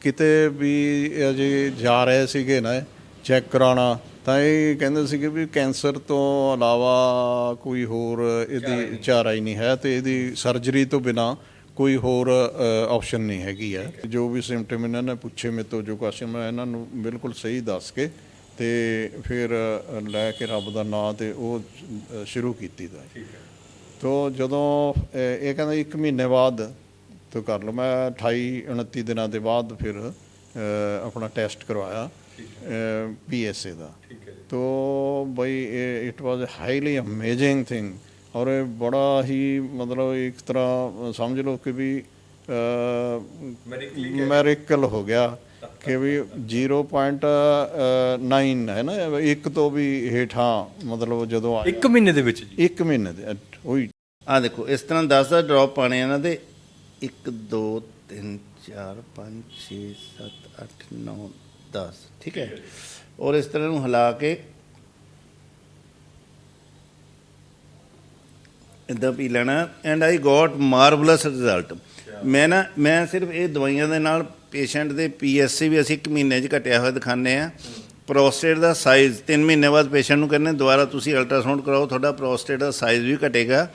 ਕਿਤੇ ਵੀ ਅਜੇ ਜਾ ਰਹੇ ਸੀਗੇ ਨਾ ਚੈੱਕ ਕਰਾਉਣਾ ਤਾਂ ਇਹ ਕਹਿੰਦੇ ਸੀਗੇ ਵੀ ਕੈਂਸਰ ਤੋਂ ਇਲਾਵਾ ਕੋਈ ਹੋਰ ਇਹਦੀ ਚਾਰਾ ਹੀ ਨਹੀਂ। ਹੈ ਤੇ ਇਹਦੀ ਸਰਜਰੀ ਤੋਂ ਬਿਨਾ ਕੋਈ ਹੋਰ ਆਪਸ਼ਨ ਨਹੀਂ ਹੈਗੀ ਹੈ। ਜੋ ਵੀ ਸਿੰਪਟਮ ਇਹਨਾਂ ਨੇ ਪੁੱਛੇ ਮੇਰੇ ਤੋਂ ਜੋ ਕੁਐਸਚਨ ਮੈਂ ਇਹਨਾਂ ਨੂੰ ਬਿਲਕੁਲ ਸਹੀ ਦੱਸ ਕੇ ਤੇ ਫਿਰ ਲੈ ਕੇ ਰੱਬ ਦਾ ਨਾਮ ਤੇ ਉਹ ਸ਼ੁਰੂ ਕੀਤੀ ਦਾ ਠੀਕ ਹੈ। ਤੋ ਜਦੋਂ ਇਹ ਕਹਿੰਦਾ ਇੱਕ ਮਹੀਨੇ ਬਾਅਦ ਤੋ ਕਰ ਲਓ। ਮੈਂ 28 29 ਦਿਨਾਂ ਦੇ ਬਾਅਦ ਫਿਰ ਆਪਣਾ ਟੈਸਟ ਕਰਵਾਇਆ ਪੀਐਸਏ ਦਾ। ਤੋ ਬਈ it was highly amazing thing ਔਰ ਇਹ ਬੜਾ ਹੀ ਮਤਲਬ ਇੱਕ ਤਰ੍ਹਾਂ ਸਮਝ ਲਓ ਕਿ ਵੀ ਮੈਰੀਕਲ ਹੋ ਗਿਆ ਕਿ ਵੀ 0.9 ਹੈ ਨਾ? ਇੱਕ ਤੋਂ ਵੀ ਹੇਠਾਂ ਮਤਲਬ ਜਦੋਂ ਆਇਆ। ਇੱਕ ਮਹੀਨੇ ਦੇ ਵਿੱਚ ਜੀ। ਇੱਕ ਮਹੀਨੇ ਦੇ ਉਹੀ। ਆ ਦੇਖੋ ਇਸ ਤਰ੍ਹਾਂ 10 ਦਾ ਡ੍ਰੌਪ ਪਾਣੇ ਇਹਨਾਂ ਦੇ 1 2 3 4 5 6 7 8 9 10 ਠੀਕ ਹੈ? ਔਰ ਇਸ ਤਰ੍ਹਾਂ ਨੂੰ ਹਿਲਾ ਕੇ ਇਦਾਂ ਪੀ ਲੈਣਾ। And I got marvellous result ਮੈਂ ਨਾ, ਮੈਂ ਸਿਰਫ ਇਹ ਦਵਾਈਆਂ ਦੇ ਨਾਲ ਪੇਸ਼ੈਂਟ ਦੇ ਪੀਐਸਸੀ ਵੀ ਅਸੀਂ ਇੱਕ ਮਹੀਨੇ 'ਚ ਘਟਿਆ ਹੋਇਆ ਦਿਖਾਉਂਦੇ ਆ ਪ੍ਰੋਸਟੇਟ ਦਾ ਸਾਈਜ਼ 3 ਮਹੀਨੇ ਬਾਅਦ ਪੇਸ਼ੈਂਟ ਨੂੰ ਕਹਿੰਦੇ ਦੁਬਾਰਾ ਤੁਸੀਂ ਅਲਟਰਾਸਾਊਂਡ ਕਰਾਓ, ਤੁਹਾਡਾ ਪ੍ਰੋਸਟੇਟ ਦਾ ਸਾਈਜ਼ ਵੀ ਘਟੇਗਾ।